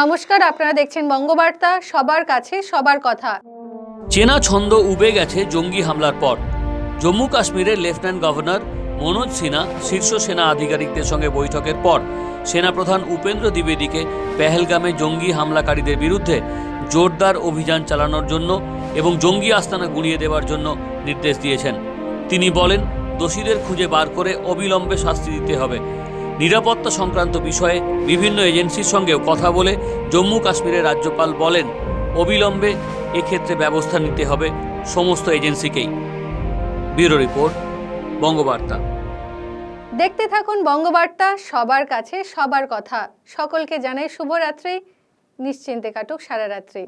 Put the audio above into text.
নমস্কার, আপনারা দেখছেন বঙ্গবার্তা, সবার কাছে সবার কথা। চেনা ছন্দ উবে গেছে জঙ্গি হামলার পর। জম্মু কাশ্মীরের লেফটেন্যান্ট গভর্নর মনোজ সিনহা, শীর্ষ সেনা আধিকারিকদের সঙ্গে বৈঠকের পর সেনাপ্রধান উপেন্দ্র দ্বিবেদীকে পেহেলগামে জঙ্গি হামলাকারীদের বিরুদ্ধে জোরদার অভিযান চালানোর জন্য এবং জঙ্গি আস্তানা গুঁড়িয়ে দেওয়ার জন্য নির্দেশ দিয়েছেন। তিনি বলেন, দোষীদের খুঁজে বার করে অবিলম্বে শাস্তি দিতে হবে। নিরাপত্তা সংক্রান্ত বিষয়ে বিভিন্ন এজেন্সির সঙ্গেও কথা বলে জম্মু কাশ্মীরের রাজ্যপাল বলেন, অবিলম্বে এক্ষেত্রে ব্যবস্থা নিতে হবে সমস্ত এজেন্সিকেই। Bureau report, Bangabarta. দেখতে থাকুন বঙ্গবার্তা, সবার কাছে সবার কথা। সকলকে জানাই শুভরাত্রি, নিশ্চিন্তে কাটুক সারা রাত্রি।